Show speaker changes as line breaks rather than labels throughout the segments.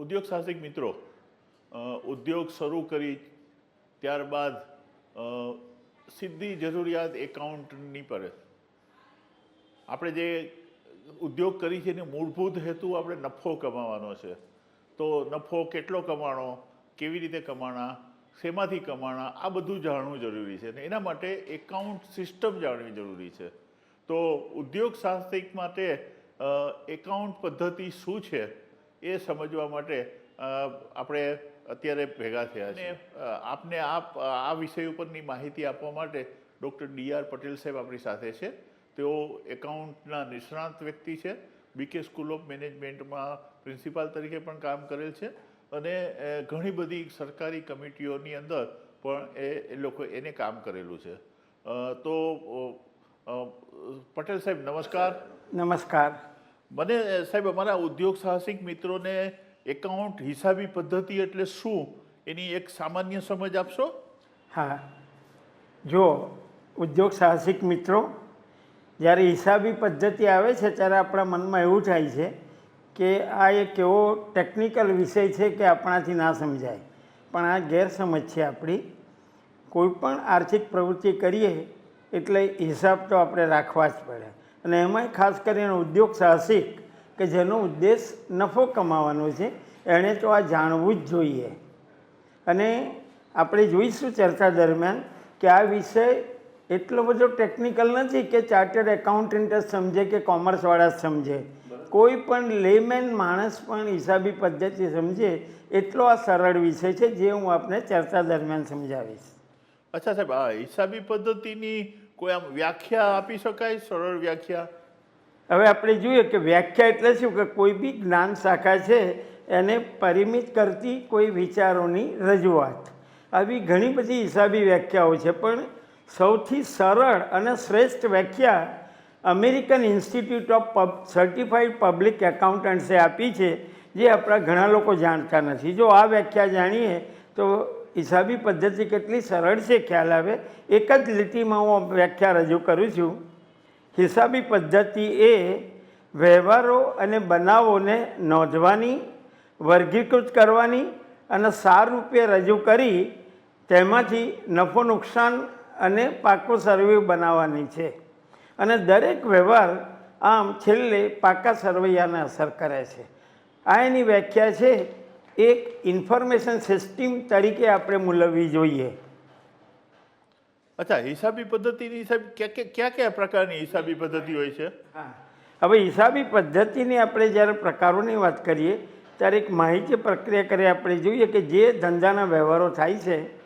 ઉદ્યોગ સાહસિક મિત્રો ઉદ્યોગ શરૂ કરી ત્યારબાદ સીધી જરૂરિયાત એકાઉન્ટની પર. આપણે જે ઉદ્યોગ કરી છે એનો મૂળભૂત હેતુ આપણે નફો કમાવાનો છે. તો નફો કેટલો કમાણો, કેવી રીતે કમાણા, શેમાંથી કમાણા, આ બધું જાણવું જરૂરી છે અને એના માટે એકાઉન્ટ સિસ્ટમ જાણવી જરૂરી છે. તો ઉદ્યોગ સાહસિક માટે એકાઉન્ટ પદ્ધતિ શું છે? એ સમજવા માટે આપણે અત્યારે ભેગા થયા છે આપને આપ આ વિષય ઉપરની માહિતી આપવા માટે ડૉક્ટર ડી આર પટેલ સાહેબ આપણી સાથે છે. તેઓ એકાઉન્ટના નિષ્ણાંત વ્યક્તિ છે. બીકે સ્કૂલ ઓફ મેનેજમેન્ટમાં પ્રિન્સિપાલ તરીકે પણ કામ કરેલ છે. અને ઘણી બધી સરકારી કમિટીઓની અંદર પણ એ એ લોકો એને કામ કરેલું છે. તો પટેલ સાહેબ નમસ્કાર.
નમસ્કાર.
મને સાહેબ, અમારા ઉદ્યોગ સાહસિક મિત્રોને એકાઉન્ટ હિસાબી પદ્ધતિ એટલે શું? એની એક સામાન્ય સમજ આપશો?
હા. જો, ઉદ્યોગ સાહસિક મિત્રો, જ્યારે હિસાબી પદ્ધતિ આવે છે, ત્યારે આપણા મનમાં એવું થાય છે કે આ એક એવો ટેકનિકલ વિષય છે કે આપણાથી ના સમજાય. પણ આ ગેરસમજ છે આપણી. કોઈ પણ આર્થિક પ્રવૃત્તિ કરીએ, એટલે હિસાબ તો આપણે રાખવા જ પડે. અને એમાંય ખાસ કરીને ઉદ્યોગ સાહસિક કે જેનો ઉદ્દેશ નફો કમાવાનો છે એણે તો આ જાણવું જ જોઈએ. અને આપણે જોઈશું ચર્ચા દરમિયાન કે આ વિષય એટલો બધો ટેકનિકલ નથી કે ચાર્ટર્ડ એકાઉન્ટન્ટ જ સમજે કે કોમર્સવાળા જ સમજે. કોઈ પણ લેમેન માણસ પણ હિસાબી પદ્ધતિ સમજે એટલો આ સરળ વિષય છે જે હું આપને ચર્ચા દરમિયાન સમજાવીશ.
અચ્છા સાહેબ આ હિસાબી પદ્ધતિની કોઈ આમ વ્યાખ્યા આપી શકાય? સરળ વ્યાખ્યા?
હવે આપણે જોઈએ કે વ્યાખ્યા એટલે શું? કે કોઈ બી જ્ઞાન શાખા છે, એને પરિમિત કરતી કોઈ વિચારોની રજૂઆત. આવી ઘણી બધી હિસાબી વ્યાખ્યાઓ છે, પણ સૌથી સરળ અને શ્રેષ્ઠ વ્યાખ્યા American institute of pub certified public એકાઉન્ટન્ટ્સે આપી છે, જે આપણા ઘણા લોકો જાણતા નથી. જો આ વ્યાખ્યા જાણીએ, તો હિસાબી પદ્ધતિ કેટલી સરળ છે, ખ્યાલ આવે? એક જ લીટીમાં હું વ્યાખ્યા રજૂ કરું છું. હિસાબી પદ્ધતિ એ વ્યવહારો અને બનાવોને નોંધવાની, વર્ગીકૃત કરવાની અને સાર રૂપે રજૂ કરી તેમાંથી નફો, નુકસાન અને પાકો સર્વે બનાવવાની છે. અને દરેક વ્યવહાર આમ છેલ્લે પાકા સરવૈયાને અસર કરે છે. આ એની વ્યાખ્યા છે. એક ઇન્ફોર્મેશન સિસ્ટમ તરીકે આપણે મૂલવવી જોઈએ.
અચ્છા હિસાબી પદ્ધતિની હિસાબ ક્યાં ક્યાં કયા પ્રકારની હિસાબી પદ્ધતિ હોય છે?
હા. હવે હિસાબી પદ્ધતિની આપણે જ્યારે પ્રકારોની વાત કરીએ ત્યારે એક માહિતી પ્રક્રિયા કરી આપણે જોઈએ કે જે ધંધાના વ્યવહારો થાય છે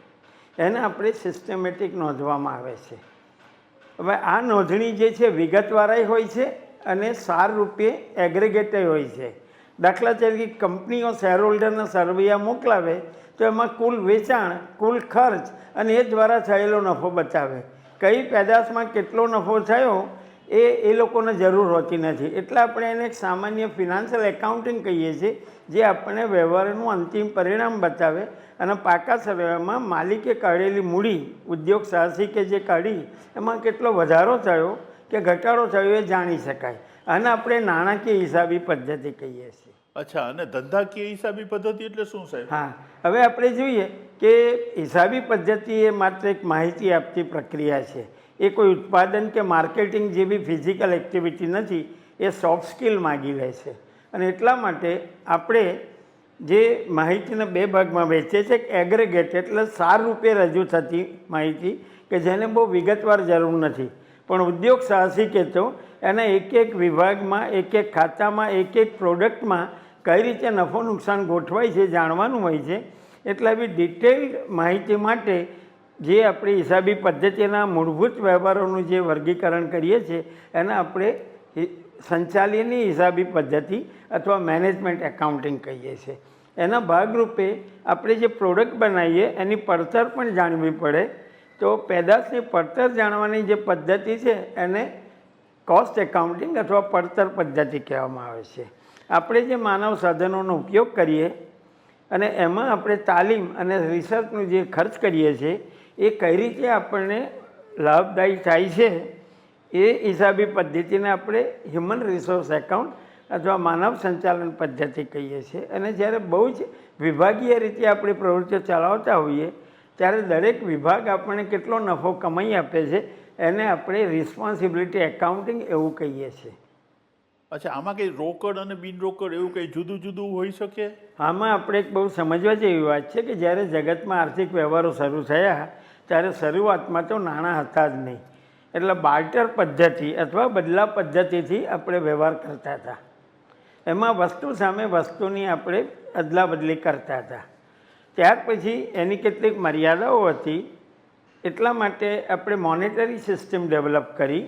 એને આપણે સિસ્ટમેટિક નોંધવામાં આવે છે. હવે આ નોંધણી જે છે વિગતવાળાય હોય છે અને સાર રૂપે એગ્રેગેટેડ હોય છે. દાખલા તરીકે કંપનીઓ શેરહોલ્ડરના સર્વૈયા મોકલાવે, તો એમાં કુલ વેચાણ, કુલ ખર્ચ અને એ દ્વારા થયેલો નફો બતાવે કઈ પેદાશમાં કેટલો નફો થયો, એ એ લોકોને જરૂર હોતી નથી. એટલે આપણે એને એક સામાન્ય ફિનાન્શિયલ એકાઉન્ટિંગ કહીએ છીએ, જે આપણને વ્યવહારનું અંતિમ પરિણામ બતાવે અને પાકા સર્વેમાં માલિકે કાઢેલી મૂડી ઉદ્યોગ સાહસિકે જે કાઢી, એમાં કેટલો વધારો થયો કે ઘટાડો થયો એ જાણી શકાય. અને આપણે નાણાકીય હિસાબી પદ્ધતિ કહીએ છીએ.
અચ્છા અને ધંધાકીય હિસાબી પદ્ધતિ એટલે શું સાહેબ?
હા હવે આપણે જોઈએ કે હિસાબી પદ્ધતિ એ માત્ર એક માહિતી આપતી પ્રક્રિયા છે. એ કોઈ ઉત્પાદન કે માર્કેટિંગ જેવી ફિઝિકલ એક્ટિવિટી નથી એ સોફ્ટ સ્કિલ માગી લે છે. અને એટલા માટે આપણે જે માહિતીને બે ભાગમાં વહેંચીએ છીએ એગ્રેગેટ એટલે સાર રૂપે રજૂ થતી માહિતી કે જેને બહુ વિગતવાર જરૂર નથી. પણ ઉદ્યોગ સાહસિકે તો એના એક એક વિભાગમાં, એક એક ખાતામાં, એક એક પ્રોડક્ટમાં કઈ રીતે નફો નુકસાન ગોઠવાય છે જાણવાનું હોય છે. એટલે આવી ડિટેલ્ડ માહિતી માટે જે આપણે હિસાબી પદ્ધતિના મૂળભૂત વ્યવહારોનું જે વર્ગીકરણ કરીએ છીએ, એને આપણે સંચાલનની હિસાબી પદ્ધતિ અથવા મેનેજમેન્ટ એકાઉન્ટિંગ કહીએ છીએ. એના ભાગરૂપે આપણે જે પ્રોડક્ટ બનાવીએ, એની પડતર પણ જાણવી પડે. તો પેદાશની પડતર જાણવાની જે પદ્ધતિ છે એને કોસ્ટ એકાઉન્ટિંગ અથવા પડતર પદ્ધતિ કહેવામાં આવે છે. આપણે જે માનવ સાધનોનો ઉપયોગ કરીએ અને એમાં આપણે તાલીમ અને રિસર્ચનું જે ખર્ચ કરીએ છીએ, એ કઈ રીતે આપણને લાભદાયી થાય છે, એ હિસાબી પદ્ધતિને આપણે હ્યુમન રિસોર્સ એકાઉન્ટ અથવા માનવ સંચાલન પદ્ધતિ કહીએ છીએ. અને જ્યારે બહુ જ વિભાગીય રીતે આપણી પ્રવૃત્તિઓ ચલાવતા હોઈએ ત્યારે દરેક વિભાગ આપણને કેટલો નફો કમાઈ આપે છે એને આપણે રિસ્પોન્સિબિલિટી એકાઉન્ટિંગ એવું કહીએ છીએ.
અચ્છા આમાં કંઈ રોકડ અને બિન રોકડ એવું કંઈ જુદું જુદું હોઈ શકે?
આમાં આપણે એક બહુ સમજવા જેવી વાત છે કે જ્યારે જગતમાં આર્થિક વ્યવહારો શરૂ થયા ત્યારે શરૂઆતમાં તો નાણાં હતા જ નહીં. એટલે બાર્ટર પદ્ધતિ અથવા બદલા પદ્ધતિથી આપણે વ્યવહાર કરતા હતા. એમાં વસ્તુ સામે વસ્તુની આપણે અદલા બદલી કરતા હતા. ત્યાર પછી એની કેટલીક મર્યાદાઓ હતી, એટલા માટે આપણે મોનેટરી સિસ્ટમ ડેવલપ કરી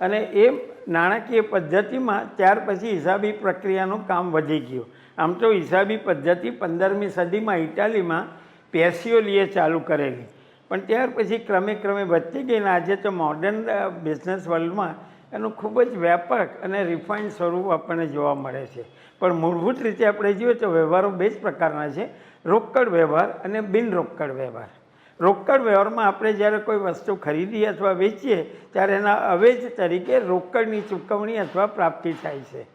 અને એ નાણાકીય પદ્ધતિમાં ત્યાર પછી હિસાબી પ્રક્રિયાનું કામ વધી ગયું. આમ તો હિસાબી પદ્ધતિ પંદરમી સદીમાં ઇટાલીમાં પેસીઓલીએ ચાલુ કરેલી. પણ ત્યાર પછી ક્રમે ક્રમે વધતી ગઈ ને આજે તો મોડર્ન બિઝનેસ વર્લ્ડમાં એનું ખૂબ જ વ્યાપક અને રિફાઇન્ડ સ્વરૂપ આપણને જોવા મળે છે. પણ મૂળભૂત રીતે આપણે જોઈએ તો વ્યવહારો બે જ પ્રકારના છે. રોકડ વ્યવહાર અને બિન રોકડ વ્યવહાર. રોકડ વ્યવહારમાં આપણે જ્યારે કોઈ વસ્તુ ખરીદીએ અથવા વેચીએ, ત્યારે એના અવેજ તરીકે રોકડની ચૂકવણી અથવા પ્રાપ્તિ થાય છે.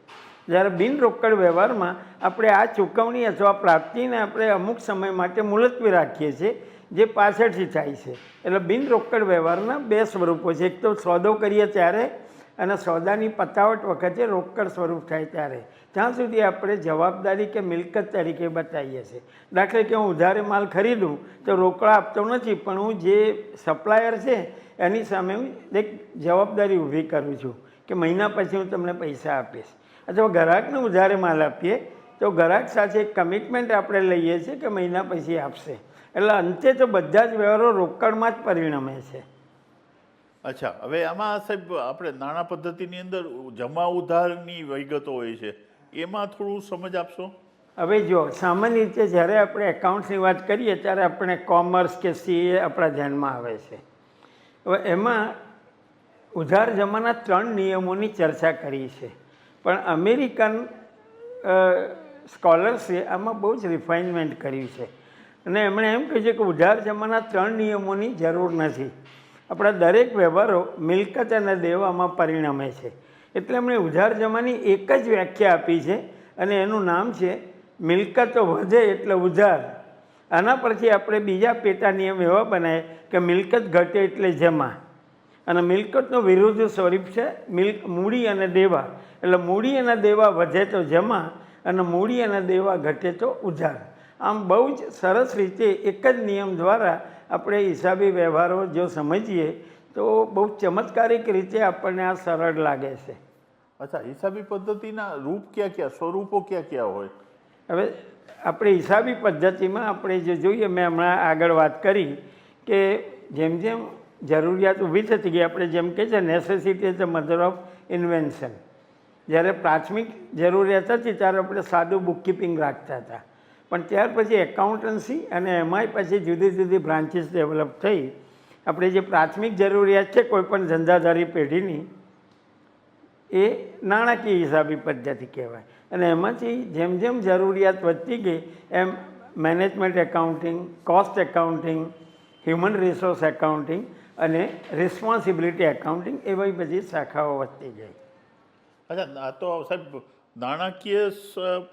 જ્યારે બિન રોકડ વ્યવહારમાં આપણે આ ચૂકવણી અથવા પ્રાપ્તિને આપણે અમુક સમય માટે મુલતવી રાખીએ છીએ, જે પાછળથી થાય છે. એટલે બિન રોકડ વ્યવહારના બે સ્વરૂપો છે. એક તો સોદો કરીએ ત્યારે અને સોદાની પતાવટ વખતે રોકડ સ્વરૂપ થાય ત્યારે. ત્યાં સુધી આપણે જવાબદારી કે મિલકત તરીકે બતાવીએ છીએ. દાખલે કે હું ઉધારે માલ ખરીદું, તો રોકડા આપતો નથી, પણ હું જે સપ્લાયર છે, એની સામે હું એક જવાબદારી ઊભી કરું છું કે મહિના પછી હું તમને પૈસા આપીશ. અથવા ગ્રાહકને ઉધારે માલ આપીએ, તો ગ્રાહક સાથે એક કમિટમેન્ટ આપણે લઈએ છીએ કે મહિના પછી આપશે. એટલે અંતે તો બધા જ વ્યવહારો રોકડમાં જ પરિણમે છે.
અચ્છા, હવે આમાં સાહેબ, આપણે નાણાં પદ્ધતિની અંદર જમા ઉધારની વિગતો હોય છે. એમાં થોડું સમજ આપશો?
હવે જો, સામાન્ય રીતે જ્યારે આપણે એકાઉન્ટ્સની વાત કરીએ ત્યારે આપણે કોમર્સ કે સીએ આપણા ધ્યાનમાં આવે છે. હવે એમાં ઉધાર જમાના ત્રણ નિયમોની ચર્ચા કરી છે. પણ અમેરિકન સ્કોલર્સે આમાં બહુ જ રિફાઇનમેન્ટ કર્યું છે. અને એમણે એમ કહ્યું છે કે ઉધાર જમાના ત્રણ નિયમોની જરૂર નથી. આપણા દરેક વ્યવહારો મિલકત અને દેવામાં પરિણમે છે. એટલે એમણે ઉધાર જમાની એક જ વ્યાખ્યા આપી છે અને એનું નામ છે મિલકતો વધે એટલે ઉધાર આના પરથી આપણે બીજા પેટા નિયમ એવા બનાવે કે મિલકત ઘટે એટલે જમા. અને મિલકતનો વિરુદ્ધ સ્વરૂપ છે મિલ્ક મૂડી અને દેવા. એટલે મૂડી અને દેવા વધે તો જમા અને મૂડી અને દેવા ઘટે તો ઉધાર આમ બહુ જ સરસ રીતે એક જ નિયમ દ્વારા આપણે હિસાબી વ્યવહારો જો સમજીએ તો બહુ ચમત્કારિક રીતે આપણને આ સરળ લાગે છે.
અચ્છા હિસાબી પદ્ધતિના રૂપ ક્યાં ક્યાં સ્વરૂપો ક્યાં ક્યાં હોય?
હવે આપણે હિસાબી પદ્ધતિમાં આપણે જે જોઈએ મેં હમણાં આગળ વાત કરી કે જેમ જેમ જરૂરિયાત ઊભી થતી ગઈ આપણે જેમ કે છે necessity is the mother of invention જ્યારે પ્રાથમિક જરૂરિયાત હતી ત્યારે આપણે સાદું બુકકીપિંગ રાખતા હતા. પણ ત્યાર પછી એકાઉન્ટન્સી અને એમાંય પછી જુદી જુદી બ્રાન્ચીસ ડેવલપ થઈ. આપણે જે પ્રાથમિક જરૂરિયાત છે કોઈપણ ધંધાધારી પેઢીની, એ નાણાકીય હિસાબી પદ્ધતિ કહેવાય. અને એમાંથી જેમ જેમ જરૂરિયાત વધતી ગઈ, એમ management accounting cost accounting human resource accounting અને રિસ્પોન્સિબિલિટી એકાઉન્ટિંગ એવી બધી શાખાઓ વધતી ગઈ.
અચ્છા, આ તો સાહેબ નાણાકીય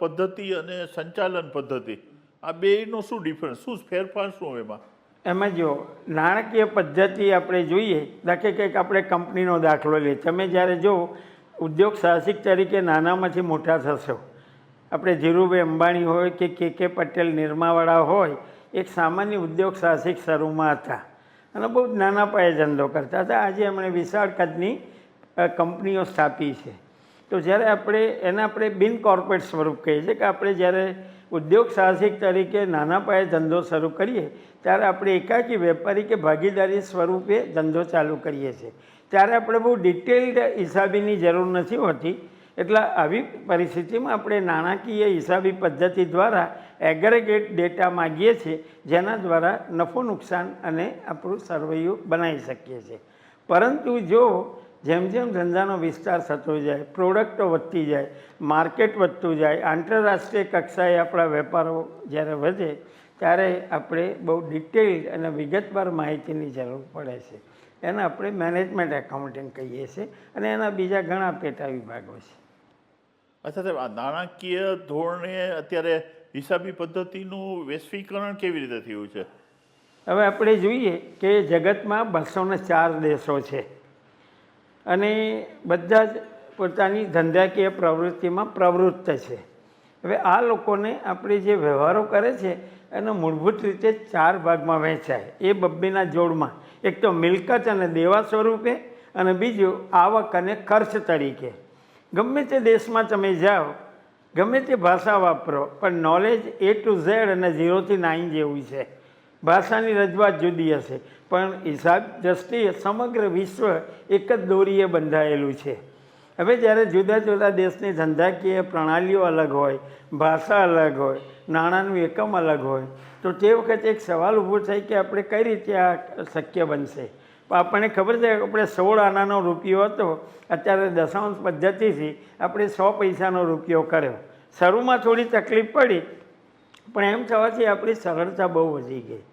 પદ્ધતિ અને સંચાલન પદ્ધતિ, આ બેયનો શું ડિફરન્સ શું ફેરફાર શું એમાં?
એમાં જો નાણાકીય પદ્ધતિ આપણે જોઈએ દાખલે કંઈક આપણે કંપનીનો દાખલો લઈએ. તમે જ્યારે જો ઉદ્યોગ સાહસિક તરીકે નાનામાંથી મોટા થશો, આપણે ધીરુભાઈ અંબાણી હોય કે કે કે પટેલ નિરમાવાળા હોય, એક સામાન્ય ઉદ્યોગ સાહસિક શરૂમાં હતા અને બહુ જ નાના પાયે ધંધો કરતા હતા. આજે એમણે વિશાળ કદની કંપનીઓ સ્થાપી છે. તો જ્યારે આપણે એને આપણે બિન કોર્પોરેટ સ્વરૂપ કહીએ છીએ કે આપણે જ્યારે ઉદ્યોગ સાહસિક તરીકે નાના પાયે ધંધો શરૂ કરીએ, ત્યારે આપણે એકાકી વેપારી કે ભાગીદારી સ્વરૂપે ધંધો ચાલુ કરીએ છીએ. ત્યારે આપણે બહુ ડિટેલ્ડ હિસાબીની જરૂર નથી હોતી. એટલે આવી પરિસ્થિતિમાં આપણે નાણાકીય હિસાબી પદ્ધતિ દ્વારા એગ્રેગેટ ડેટા માગીએ છીએ, જેના દ્વારા નફો નુકસાન અને આપણું સરવૈયું બનાવી શકીએ છીએ. પરંતુ જો જેમ જેમ ધંધાનો વિસ્તાર થતો જાય પ્રોડક્ટો વધતી જાય માર્કેટ વધતું જાય આંતરરાષ્ટ્રીય કક્ષાએ આપણા વેપારો જ્યારે વધે ત્યારે આપણે બહુ ડિટેલ્ડ અને વિગતવાર માહિતીની જરૂર પડે છે. એને આપણે મેનેજમેન્ટ એકાઉન્ટિંગ કહીએ છીએ અને એના બીજા ઘણા પેટા વિભાગો છે.
અચ્છા સાહેબ આ નાણાકીય ધોરણે અત્યારે હિસાબી પદ્ધતિનું વૈશ્વિકરણ કેવી રીતે થયું છે?
હવે આપણે જોઈએ કે જગતમાં બસો ચાર દેશો છે. અને બધા જ પોતાની ધંધાકીય પ્રવૃત્તિમાં પ્રવૃત્ત છે. હવે આ લોકોને આપણે જે વ્યવહારો કરે છે, એનો મૂળભૂત રીતે ચાર ભાગમાં વહેંચાય. એ બબ્બીના જોડમાં. એક તો મિલકત અને દેવા સ્વરૂપે અને બીજું આવક અને ખર્ચ તરીકે. ગમે તે દેશમાં તમે જાઓ, ગમે તે ભાષા વાપરો, પણ નોલેજ એ ટુ ઝેડ અને ઝીરોથી નાઇન જેવું છે. ભાષાની રજૂઆત જુદી હશે. પણ હિસાબ દ્રષ્ટિએ સમગ્ર વિશ્વ એક જ દોરીએ બંધાયેલું છે. હવે જ્યારે જુદા જુદા દેશની ધંધાકીય પ્રણાલીઓ અલગ હોય, ભાષા અલગ હોય, નાણાંનું એકમ અલગ હોય, તો તે વખતે એક સવાલ ઊભો થાય કે આપણે કઈ રીતે આ શક્ય બનશે? પણ આપણને ખબર છે, આપણે સોળ આનાનો રૂપિયો હતો, અત્યારે દશાંશ પદ્ધતિથી આપણે સો પૈસાનો રૂપિયો કર્યો. શરૂમાં થોડી તકલીફ પડી પણ એમ થવાથી આપણી સરળતા બહુ વધી ગઈ.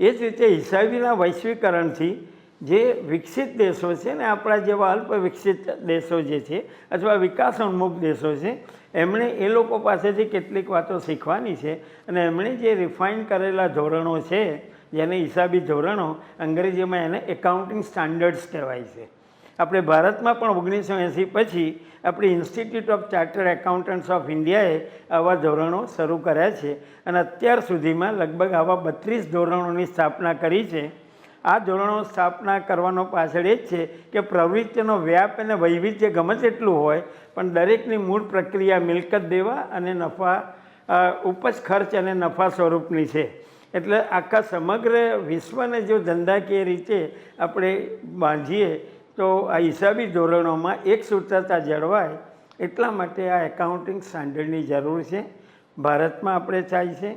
એ જ રીતે હિસાબીના વૈશ્વિકરણથી જે વિકસિત દેશો છે ને આપણા જેવા અલ્પ વિકસિત દેશો જે છે અથવા વિકાસોન્મુખ દેશો છે, એમણે એ લોકો પાસેથી કેટલીક વાતો શીખવાની છે અને એમણે જે રિફાઇન કરેલા ધોરણો છે, જેને હિસાબી ધોરણો અંગ્રેજીમાં એને એકાઉન્ટિંગ સ્ટાન્ડર્ડ્સ કહેવાય છે. આપણે ભારતમાં પણ ઓગણીસો એંસી પછી આપણી institute of chartered accountants of ઇન્ડિયાએ આવા ધોરણો શરૂ કર્યા છે અને અત્યાર સુધીમાં લગભગ આવા બત્રીસ ધોરણોની સ્થાપના કરી છે. આ ધોરણો સ્થાપના કરવાનો પાછળ એ જ છે કે પ્રવૃત્તિનો વ્યાપ અને વૈવિધ્ય ગમે તેટલું હોય, પણ દરેકની મૂળ પ્રક્રિયા મિલકત દેવા અને નફા ઉપજ ખર્ચ અને નફા સ્વરૂપની છે. એટલે આખા સમગ્ર વિશ્વને જો ધંધાકીય રીતે આપણે બાંધીએ તો આ હિસાબી ધોરણોમાં એક સૂત્રતા જળવાય એટલા માટે આ એકાઉન્ટિંગ સ્ટાન્ડર્ડની જરૂર છે. ભારતમાં આપણે થાય છે.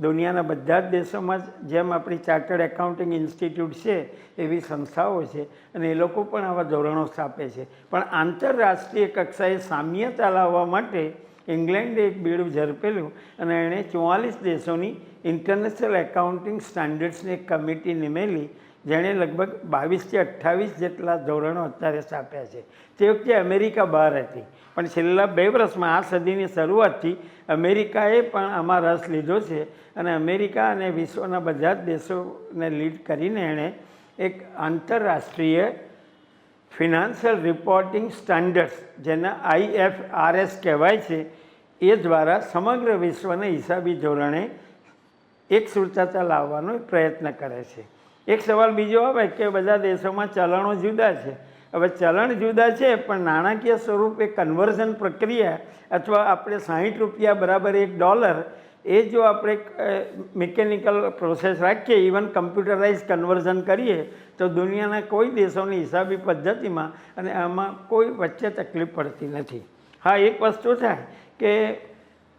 દુનિયાના બધા જ દેશોમાં જેમ આપણી ચાર્ટર્ડ એકાઉન્ટિંગ ઇન્સ્ટિટ્યૂટ છે એવી સંસ્થાઓ છે અને એ લોકો પણ આવા ધોરણો સ્થાપે છે. પણ આંતરરાષ્ટ્રીય કક્ષાએ સામ્યતા લાવવા માટે ઇંગ્લેન્ડે એક બીડું ઝડપેલું અને એણે ચુમ્માલીસ દેશોની ઇન્ટરનેશનલ એકાઉન્ટિંગ સ્ટાન્ડર્ડ્સની એક કમિટી નિમેલી જેણે લગભગ બાવીસથી અઠ્ઠાવીસ જેટલા ધોરણો અત્યારે સ્થાપ્યા છે. તે વખતે અમેરિકા બહાર હતી. પણ છેલ્લા બે વર્ષમાં આ સદીની શરૂઆતથી અમેરિકાએ પણ આમાં રસ લીધો છે અને અમેરિકા અને વિશ્વના બધા જ દેશોને લીડ કરીને એણે એક આંતરરાષ્ટ્રીય ફિનાન્શિયલ રિપોર્ટિંગ સ્ટાન્ડર્ડ્સ, જેને આઈએફઆરએસ કહેવાય છે, એ દ્વારા સમગ્ર વિશ્વને હિસાબી ધોરણે એક સુરતાતા લાવવાનો પ્રયત્ન કરે છે. એક સવાલ બીજો આવે કે બધા દેશોમાં ચલણો જુદા છે. હવે ચલણ જુદા છે, પણ નાણાકીય સ્વરૂપે કન્વર્ઝન પ્રક્રિયા અથવા આપણે સાહીઠ રૂપિયા બરાબર એક ડોલર એ જો આપણે મિકેનિકલ પ્રોસેસ રાખીએ ઇવન કમ્પ્યુટરાઇઝ કન્વર્ઝન કરીએ, તો દુનિયાના કોઈ દેશોની હિસાબી પદ્ધતિમાં અને આમાં કોઈ વચ્ચે તકલીફ પડતી નથી. હા, એક વસ્તુ થાય કે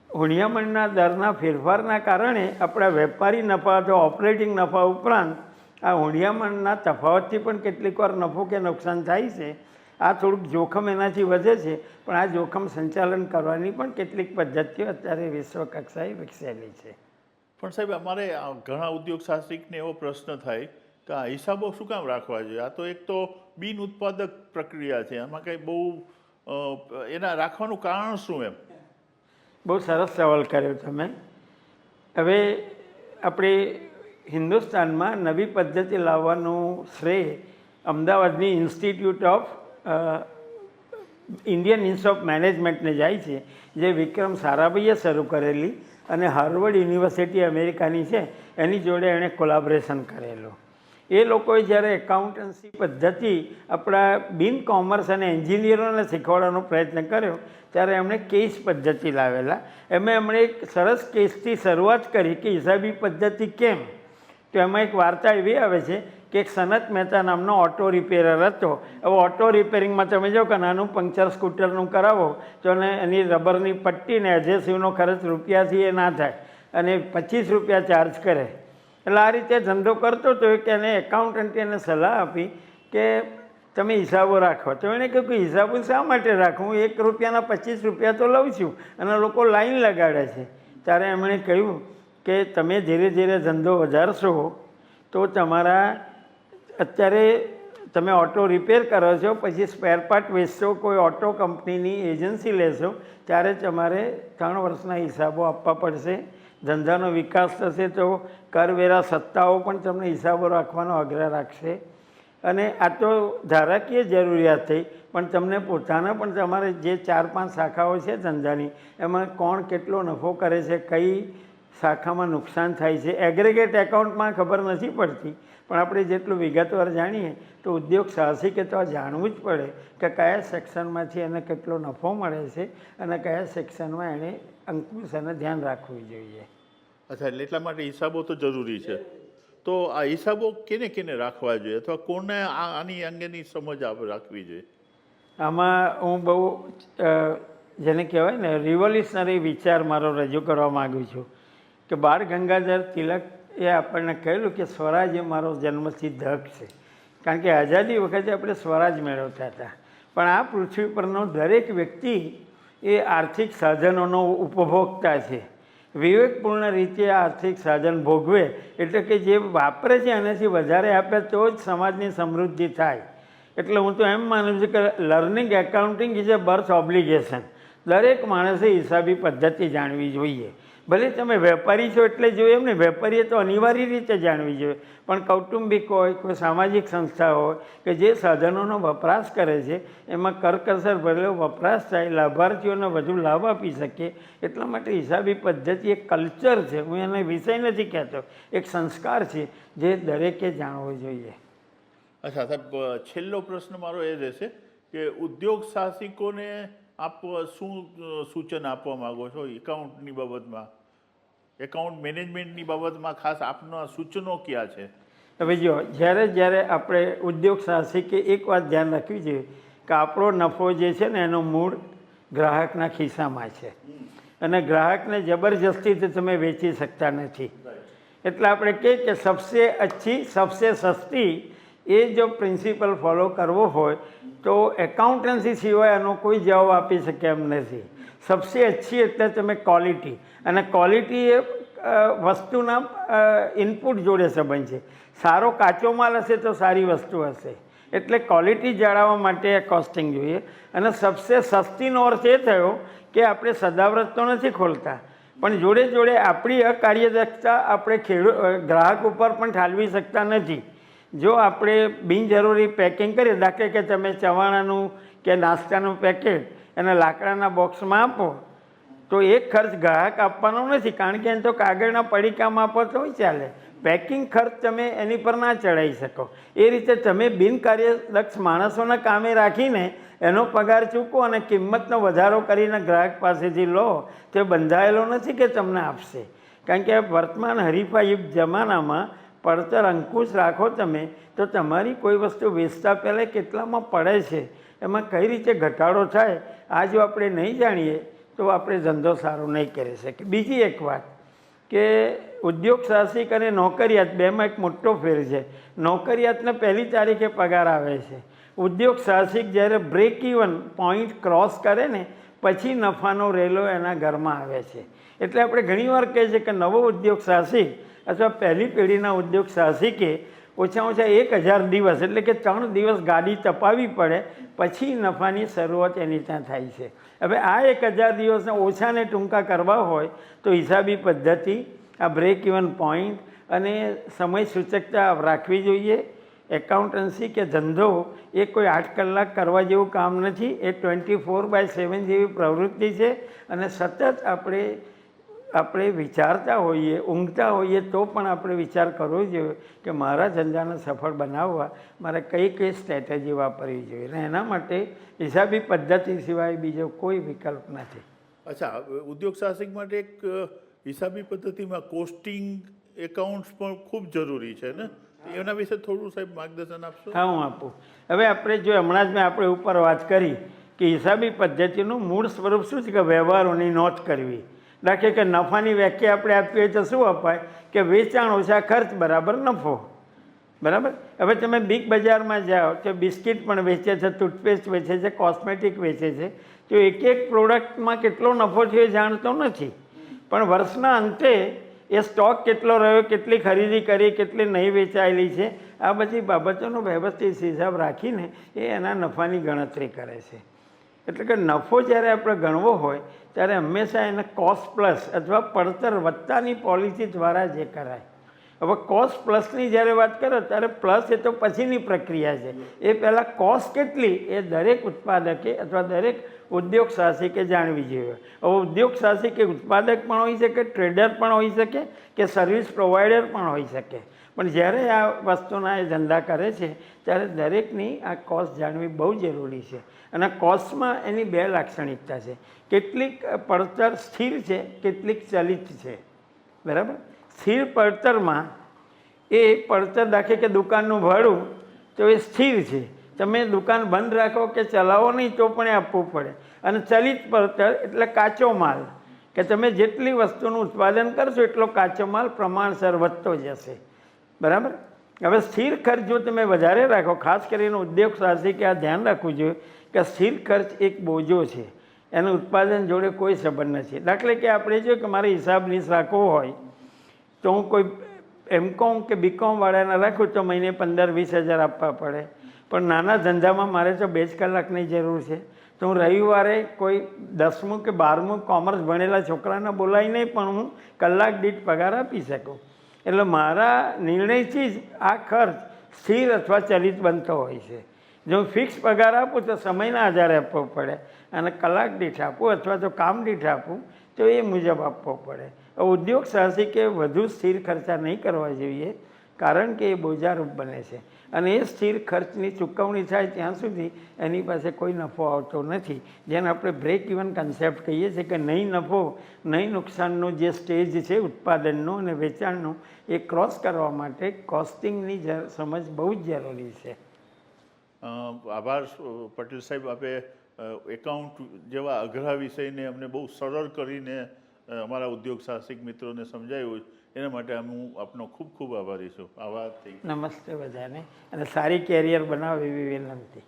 હુણિયામણના દરના ફેરફારના કારણે આપણા વેપારી નફા અથવા ઓપરેટિંગ નફા ઉપરાંત આ હુંડિયામણના તફાવતથી પણ કેટલીક વાર નફો કે નુકસાન થાય છે. આ થોડુંક જોખમ એનાથી વધે છે પણ આ જોખમ સંચાલન કરવાની પણ કેટલીક પદ્ધતિઓ અત્યારે વિશ્વ કક્ષાએ વિકસેલી છે.
પણ સાહેબ અમારે ઘણા ઉદ્યોગ સાહસિકને એવો પ્રશ્ન થાય કે આ હિસાબો શું કામ રાખવા જોઈએ? આ તો એક તો બિન ઉત્પાદક પ્રક્રિયા છે એમાં કંઈ બહુ એના રાખવાનું કારણ શું એમ?
બહુ સરસ સવાલ કર્યો તમે. હવે આપણે હિન્દુસ્તાનમાં નવી પદ્ધતિ લાવવાનું શ્રેય અમદાવાદની institute of Indian institute of મેનેજમેન્ટને જાય છે, જે વિક્રમ સારાભાઈએ શરૂ કરેલી અને હાર્વર્ડ યુનિવર્સિટી અમેરિકાની છે, એની જોડે એણે કોલાબરેશન કરેલું. એ લોકોએ જ્યારે એકાઉન્ટન્સી પદ્ધતિ આપણા બિન કોમર્સ અને એન્જિનિયરોને શીખવાડવાનો પ્રયત્ન કર્યો, ત્યારે એમણે કેસ પદ્ધતિ લાવેલા. એમાં એમણે એક સરસ કેસથી શરૂઆત કરી કે હિસાબી પદ્ધતિ કેમ? તો એમાં એક વાર્તા એવી આવે છે કે એક સનત મહેતા નામનો ઓટો રિપેરર હતો. હવે ઓટો રિપેરિંગમાં તમે જો કે નાનું પંક્ચર સ્કૂટરનું કરાવો, તો એને રબરની પટ્ટીને એજેસિવનો ખર્ચ રૂપિયાથી એ ના થાય અને પચીસ રૂપિયા ચાર્જ કરે. એટલે આ રીતે ધંધો કરતો હતો કે એને એકાઉન્ટન્ટે એને સલાહ આપી કે તમે હિસાબો રાખો. તો એણે કહ્યું કે હિસાબો શા માટે રાખું? એક રૂપિયાના પચીસ રૂપિયા તો લઉં છું અને લોકો લાઈન લગાડે છે. ત્યારે એમણે કહ્યું કે તમે ધીરે ધીરે ધંધો વધારશો, તો તમારા અત્યારે તમે ઓટો રિપેર કરો છો, પછી સ્પેર પાર્ટ વેચશો, કોઈ ઓટો કંપનીની એજન્સી લેશો, ત્યારે તમારે ત્રણ વર્ષના હિસાબો આપવા પડશે, ધંધાનો વિકાસ થશે, તો કરવેરા સત્તાઓ પણ તમને હિસાબો રાખવાનો આગ્રહ રાખશે. અને આ તો ધારાકીય જરૂરિયાત થઈ, પણ તમને પોતાના પણ તમારે જે ચાર પાંચ શાખાઓ છે ધંધાની, એમાં કોણ કેટલો નફો કરે છે, કઈ શાખામાં નુકસાન થાય છે. એગ્રેગેટ એકાઉન્ટમાં ખબર નથી પડતી. પણ આપણે જેટલું વિગતવાર જાણીએ તો ઉદ્યોગ સાહસિકે તો આ જાણવું જ પડે કે કયા સેક્શનમાંથી એને કેટલો નફો મળે છે અને કયા સેક્શનમાં એણે અંકુશ અને ધ્યાન રાખવું જોઈએ.
અચ્છા એટલે એટલા માટે હિસાબો તો જરૂરી છે. તો આ હિસાબો કેને કેને રાખવા જોઈએ? અથવા કોને આની અંગેની સમજ રાખવી જોઈએ?
આમાં હું બહુ જેને કહેવાય ને રિવોલ્યુશનરી વિચાર મારો રજૂ કરવા માગું છું. કે બાળ ગંગાધર તિલક એ આપણને કહેલું કે સ્વરાજ એ મારો જન્મસિદ્ધ હક છે. કારણ કે આઝાદી વખતે આપણે સ્વરાજ મેળવતા હતા. પણ આ પૃથ્વી પરનો દરેક વ્યક્તિ એ આર્થિક સાધનોનો ઉપભોક્તા છે. વિવેકપૂર્ણ રીતે આર્થિક સાધન ભોગવે એટલે કે જે વાપરે છે એનાથી વધારે આપે તો જ સમાજની સમૃદ્ધિ થાય. એટલે હું તો એમ માનું છું કે learning accounting is a birth obligation. દરેક માણસે હિસાબી પદ્ધતિ જાણવી જોઈએ. ભલે તમે વેપારી છો એટલે જોઈએ એમ ને વેપારીએ તો અનિવાર્ય રીતે જાણવી જોઈએ. પણ કૌટુંબિક હોય, કોઈ સામાજિક સંસ્થા હોય કે જે સાધનોનો વપરાશ કરે છે, એમાં કરકસર ભરેલો વપરાશ થાય, લાભાર્થીઓને વધુ લાભ આપી શકીએ એટલા માટે હિસાબી પદ્ધતિ એક કલ્ચર છે. હું એને વિષય નથી કહેતો. એક સંસ્કાર છે જે દરેકે જાણવો જોઈએ.
અચ્છા, સાહેબ, છેલ્લો પ્રશ્ન મારો એ રહેશે કે ઉદ્યોગ સાહસિકોને આપ શું સૂચન આપવા માગો છો એકાઉન્ટની બાબતમાં? એકાઉન્ટ મેનેજમેન્ટની બાબતમાં ખાસ આપના સૂચનો ક્યાં છે?
હવે જો જ્યારે જ્યારે આપણે ઉદ્યોગ સાહસિકે એક વાત ધ્યાન રાખવી જોઈએ કે આપણો નફો જે છે ને એનો મૂળ ગ્રાહકના ખિસ્સામાં છે. અને ગ્રાહકને જબરજસ્તીથી તમે વેચી શકતા નથી. એટલે આપણે કહીએ કે સબસે અચ્છી સબસે સસ્તી એ જો પ્રિન્સિપલ ફોલો કરવો હોય તો એકાઉન્ટન્સી સિવાય એનો કોઈ જવાબ આપી શકે એમ નથી. સબસે અચ્છી એટલે તમે ક્વોલિટી અને ક્વોલિટી એ વસ્તુના ઇનપુટ જોડે સંબંધ છે સારો કાચો માલ હશે તો સારી વસ્તુ હશે એટલે ક્વોલિટી જાળવવા માટે કોસ્ટિંગ જોઈએ અને સબસે સસ્તીનો અર્થ એ થયો કે આપણે સદાવ્રત તો નથી ખોલતા પણ જોડે જોડે આપણી અકાર્યદક્ષતા આપણે ખેડૂત ગ્રાહક ઉપર પણ ઠાલવી શકતા નથી જો આપણે બિનજરૂરી પેકિંગ કરીએ દાખલે કે તમે ચવાણાનું કે નાસ્તાનું પેકેટ એને લાકડાના બોક્સમાં આપો. તો એક ખર્ચ ગ્રાહક આપવાનો નથી, કારણ કે એને તો કાગળના પડીકામાં આપો તો ચાલે. પેકિંગ ખર્ચ તમે એની પર ના ચડાવી શકો. એ રીતે તમે બિનકાર્યદક્ષ માણસોને કામે રાખીને એનો પગાર ચૂકો અને કિંમતનો વધારો કરીને ગ્રાહક પાસેથી લો. તે બંધાયેલો નથી કે તમને આપશે. કારણ કે વર્તમાન હરીફાયુક્ત જમાનામાં પડતર અંકુશ રાખો તમે, તો તમારી કોઈ વસ્તુ વેચતા પહેલાં કેટલામાં પડે છે? એમાં કઈ રીતે ઘટાડો થાય, આ જો આપણે નહીં જાણીએ, તો આપણે ધંધો સારો નહીં કરી શકીએ. બીજી એક વાત કે ઉદ્યોગ સાહસિક અને નોકરિયાત, બેમાં એક મોટો ફેર છે. નોકરિયાતને પહેલી તારીખે પગાર આવે છે. ઉદ્યોગ સાહસિક જ્યારે બ્રેક ઇવન પોઈન્ટ ક્રોસ કરે ને, પછી નફાનો રેલો એના ઘરમાં આવે છે. એટલે આપણે ઘણીવાર કહીએ છીએ કે નવો ઉદ્યોગ સાહસિક અથવા પહેલી પેઢીના ઉદ્યોગ સાહસિકે ઓછામાં ઓછા એક હજાર દિવસ, એટલે કે ત્રણ દિવસ ગાડી તપાવી પડે, પછી નફાની શરૂઆત એની ત્યાં થાય છે. હવે આ એક હજાર દિવસને ઓછાને ટૂંકા કરવા હોય, તો હિસાબી પદ્ધતિ, આ બ્રેક ઇવન પોઈન્ટ અને સમય સૂચકતા રાખવી જોઈએ. એકાઉન્ટન્સી કે ધંધો એ કોઈ આઠ કલાક કરવા જેવું કામ નથી, એ ટ્વેન્ટી ફોર બાય સેવન જેવી પ્રવૃત્તિ છે અને સતત આપણે આપણે વિચારતા હોઈએ ઊંઘતા હોઈએ તો પણ આપણે વિચાર કરવો જોઈએ કે મારા ધંધાને સફળ બનાવવા મારે કઈ કઈ સ્ટ્રેટેજી વાપરવી જોઈએ અને એના માટે હિસાબી પદ્ધતિ સિવાય બીજો કોઈ વિકલ્પ નથી.
અચ્છા ઉદ્યોગ સાહસિક માટે એક હિસાબી પદ્ધતિમાં કોસ્ટિંગ એકાઉન્ટ્સ પણ ખૂબ જરૂરી છે ને? એના વિશે થોડું સાહેબ માર્ગદર્શન આપશો?
હા હું આપું. હવે આપણે જો હમણાં જ મેં આપણે ઉપર વાત કરી કે હિસાબી પદ્ધતિનું મૂળ સ્વરૂપ શું છે કે વ્યવહારોની નોંધ કરવી. દાખલે કે નફાની વ્યાખ્યા આપણે આપવી હોય તો શું અપાય? કે વેચાણ ઓછા ખર્ચ બરાબર નફો. બરાબર? હવે તમે બિગ બજારમાં જાઓ, તો બિસ્કિટ પણ વેચે છે ટૂથપેસ્ટ વેચે છે કોસ્મેટિક વેચે છે. તો એક એક પ્રોડક્ટમાં કેટલો નફો એ જાણતો નથી. પણ વર્ષના અંતે એ સ્ટોક કેટલો રહ્યો, કેટલી ખરીદી કરી, કેટલી નહીં વેચાયેલી છે, આ બધી બાબતોનો વ્યવસ્થિત હિસાબ રાખીને એ એના નફાની ગણતરી કરે છે. એટલે કે નફો જ્યારે આપણે ગણવો હોય ત્યારે હંમેશા એને કોસ્ટ પ્લસ અથવા પડતર વત્તાની પોલિસી દ્વારા જે કરાય. હવે કોસ્ટ પ્લસની જ્યારે વાત કરો ત્યારે પ્લસ એ તો પછીની પ્રક્રિયા છે. એ પહેલાં કોસ્ટ કેટલી એ દરેક ઉત્પાદકે અથવા દરેક ઉદ્યોગ સાહસિકે જાણવી જોઈએ. હવે ઉદ્યોગ સાહસિક એ ઉત્પાદક પણ હોઈ શકે ટ્રેડર પણ હોઈ શકે, કે સર્વિસ પ્રોવાઈડર પણ હોઈ શકે. પણ જ્યારે આ વસ્તુના એ ધંધા કરે છે, ત્યારે દરેકની આ કોસ્ટ જાણવી બહુ જરૂરી છે. અને કોસ્ટમાં એની બે લાક્ષણિકતા છે. કેટલીક પડતર સ્થિર છે, કેટલીક ચલિત છે. બરાબર? સ્થિર પડતરમાં એ પડતર દાખલે કે દુકાનનું ભાડું, તો એ સ્થિર છે. તમે દુકાન બંધ રાખો કે ચલાવો નહીં, તો પણ એ આપવું પડે. અને ચલિત પડતર એટલે કાચો માલ. કે તમે જેટલી વસ્તુનું ઉત્પાદન કરશો, એટલો કાચો માલ પ્રમાણસર વધતો જશે. બરાબર? હવે સ્થિર ખર્ચ જો તમે વધારે રાખો, ખાસ કરીને ઉદ્યોગ સાહસિકે આ ધ્યાન રાખવું જોઈએ કે સ્થિર ખર્ચ એક બોજો છે. એનું ઉત્પાદન જોડે કોઈ સંબંધ નથી. દાખલે કે આપણે જો કે મારે હિસાબ નીસ રાખવો હોય, તો હું કોઈ એમ કોમ કે બીકોમ વાળાને રાખું તો મહિને પંદર વીસ હજાર આપવા પડે. પણ નાના ધંધામાં મારે તો બે જ કલાકની જરૂર છે. તો હું રવિવારે કોઈ દસમું કે બારમું કોમર્સ ભણેલા છોકરાને બોલાવીને પણ હું કલાક દીઠ પગાર આપી શકું. એટલે મારા નિર્ણયથી જ આ ખર્ચ સ્થિર અથવા ચલિત બનતો હોય છે. જો હું ફિક્સ પગાર આપું તો સમયના આધારે આપવો પડે અને કલાક દીઠ આપું અથવા તો કામ દીઠ આપું તો એ મુજબ આપવો પડે. ઉદ્યોગ સાહસિકે વધુ સ્થિર ખર્ચા નહીં કરવા જોઈએ. કારણ કે એ બોજારૂપ બને છે. અને એ સ્થિર ખર્ચની ચૂકવણી થાય ત્યાં સુધી એની પાસે કોઈ નફો આવતો નથી. જેને આપણે બ્રેક ઇવન કન્સેપ્ટ કહીએ છીએ કે નહીં નફો, નહીં નુકસાનનો જે સ્ટેજ છે ઉત્પાદનનો અને વેચાણનો, એ ક્રોસ કરવા માટે કોસ્ટિંગની સમજ બહુ જ જરૂરી છે.
આભાર પટેલ સાહેબ. આપે એકાઉન્ટ જેવા અઘરા વિષયને અમને બહુ સરળ કરીને અમારા ઉદ્યોગ સાહસિક મિત્રોને સમજાવ્યું એના માટે હું આપનો ખૂબ ખૂબ આભારી છું. થઈ
નમસ્તે બધાને. અને સારી કેરિયર બનાવે એવી વિનંતી.